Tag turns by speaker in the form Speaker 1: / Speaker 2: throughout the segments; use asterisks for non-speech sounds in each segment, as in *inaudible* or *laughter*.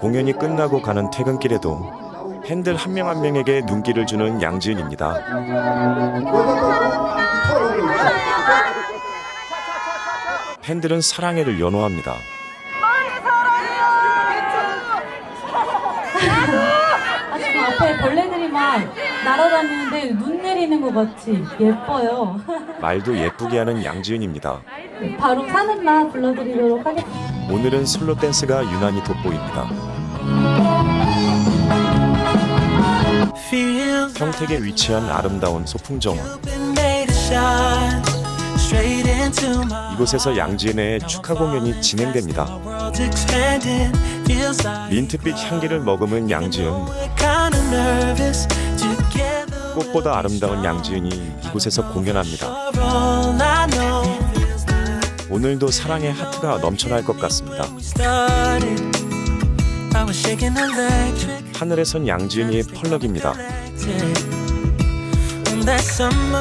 Speaker 1: 공연이 끝나고 가는 퇴근길에도 팬들 한 명 한 명에게 눈길을 주는 양지은입니다. 팬들은 사랑해를 연호합니다.
Speaker 2: 아, 지금 앞에 벌레들이 막 날아다니는데 눈 내리는 것 같이 예뻐요.
Speaker 1: 말도 예쁘게 하는 양지은입니다.
Speaker 2: 바로 사는 맛 불러드리도록 하겠습니다.
Speaker 1: 오늘은 슬로 댄스가 유난히 돋보입니다. 평택에 위치한 아름다운
Speaker 3: into my
Speaker 1: 이곳에서 양지은의 축하 공연이 진행됩니다. 민트빛 향기를 머금은 양지은. 꽃보다 아름다운 양지은이 이곳에서 공연합니다. 오늘도 사랑의 하트가 넘쳐날 것 같습니다. 하늘에선 양지은이의 펄럭입니다.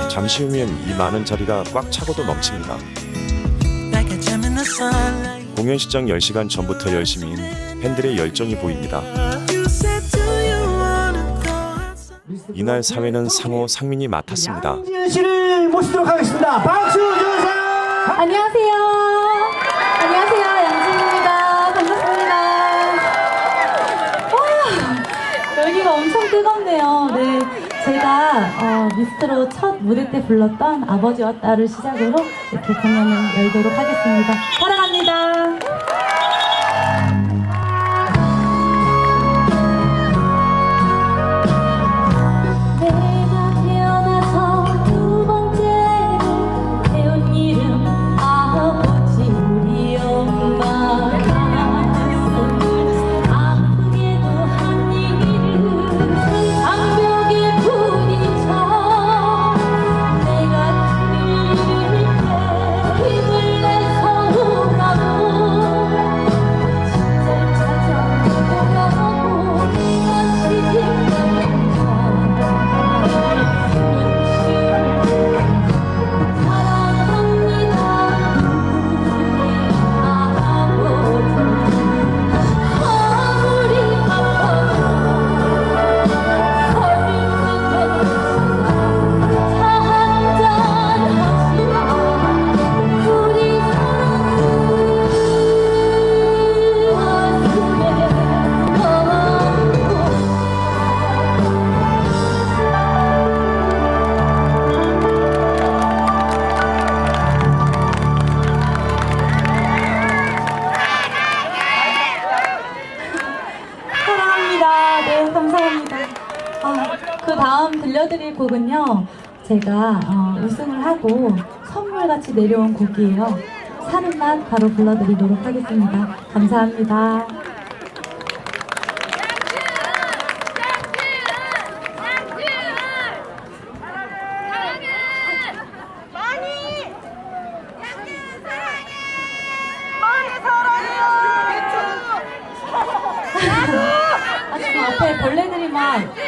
Speaker 1: 잠시 후면 이 많은 자리가 꽉 차고도 넘칩니다. 공연 시작 10시간 전부터 열심인 팬들의 열정이 보입니다. 이날 사회는 상호 상민이 맡았습니다.
Speaker 4: 양지은 씨를 모시도록 하겠습니다. 박수 주세요.
Speaker 2: 안녕하세요. 안녕하세요. 양진입니다. 반갑습니다. 와, 여기가 엄청 뜨겁네요. 네. 제가 어, 미스트로 첫 무대 때 불렀던 아버지와 딸을 시작으로 이렇게 공연을 열도록 하겠습니다. 사랑합니다. 곡은요. 제가 어, 우승을 하고 선물같이 내려온 곡이에요. 사는 맛 바로 불러드리도록 하겠습니다. 감사합니다. 아, 앞에 벌레들이 막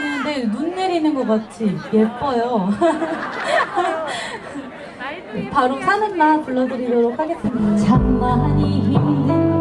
Speaker 2: 다니는데 눈 내리는 것 같이 예뻐요. *laughs* 바로 사는 맛 불러드리도록 하겠습니다. 참 많이 힘든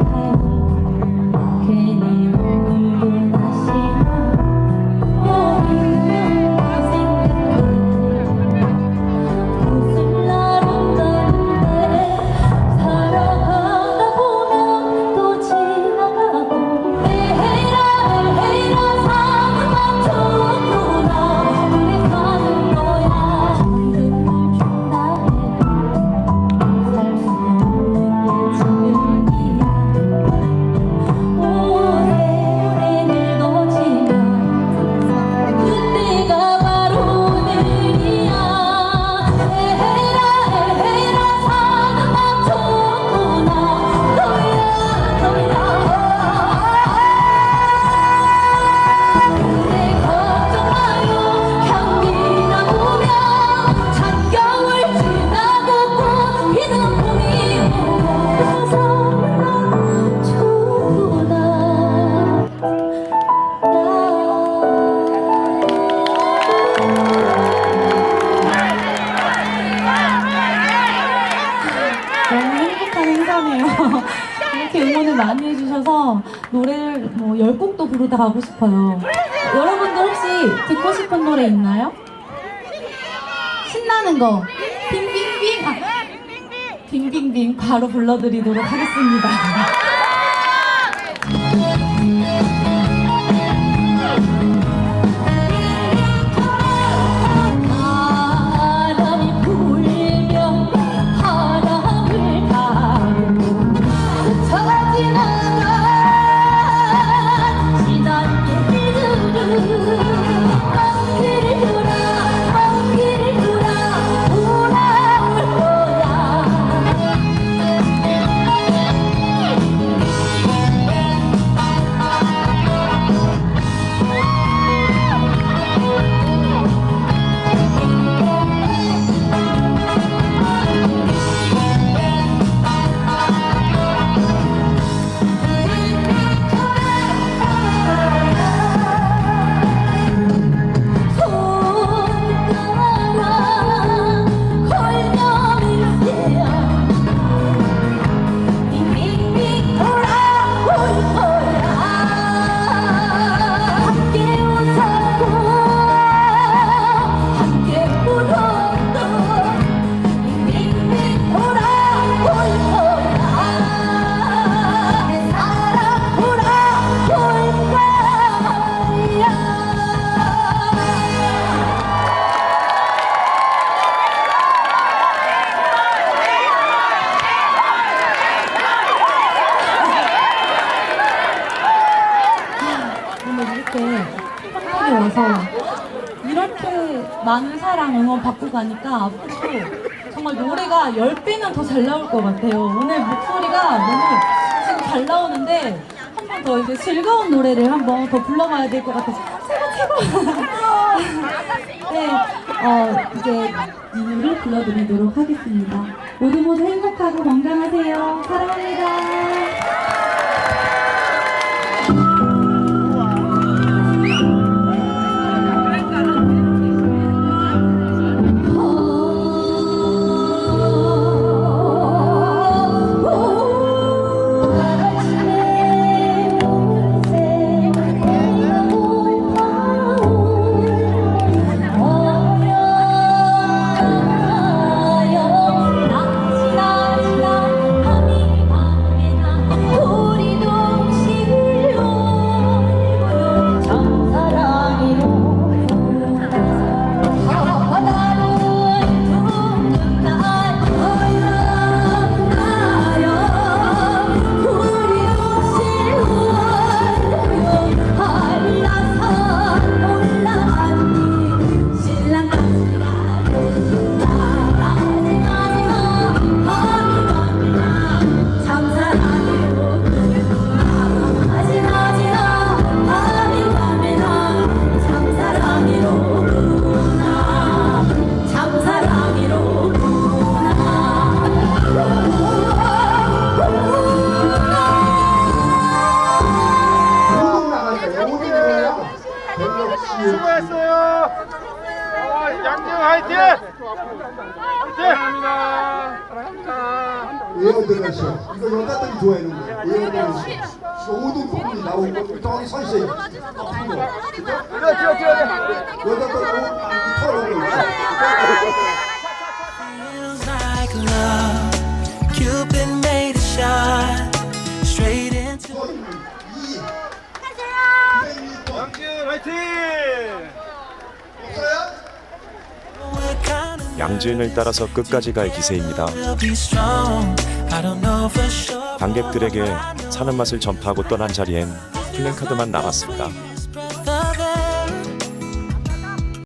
Speaker 2: 행사네요. 이렇게 응원을 많이 해주셔서 노래를 뭐 10곡도 부르다 가고 싶어요. 여러분들 혹시 듣고 싶은 노래 있나요? 신나는 거. 빙빙빙. 아, 빙빙빙 바로 불러드리도록 하겠습니다. 많은 사랑 응원 받고 가니까 앞으로 정말 노래가 10배는 더 잘 나올 것 같아요. 오늘 목소리가 너무 지금 잘 나오는데 한 번 더 이제 즐거운 노래를 한 번 더 불러봐야 될 것 같아서 최고 최고! *laughs* 네, 어, 이제 이 노래 불러드리도록 하겠습니다. 모두 모두 행복하고 건강하세요. 사랑합니다.
Speaker 4: 예언들하셔. 이거 여자들이 좋아하는 거예요. 이거 오동 부분이 나오고 저기 서 있어요. 앞으로.
Speaker 5: 그래, 그래, 그래.
Speaker 4: 여자들 이 털어오고 있어. 이
Speaker 5: 양준 화이팅!
Speaker 1: 양지은을 따라서 끝까지 갈 기세입니다. 관객들에게 사는 맛을 전파하고 떠난 자리엔 플랜카드만 남았습니다.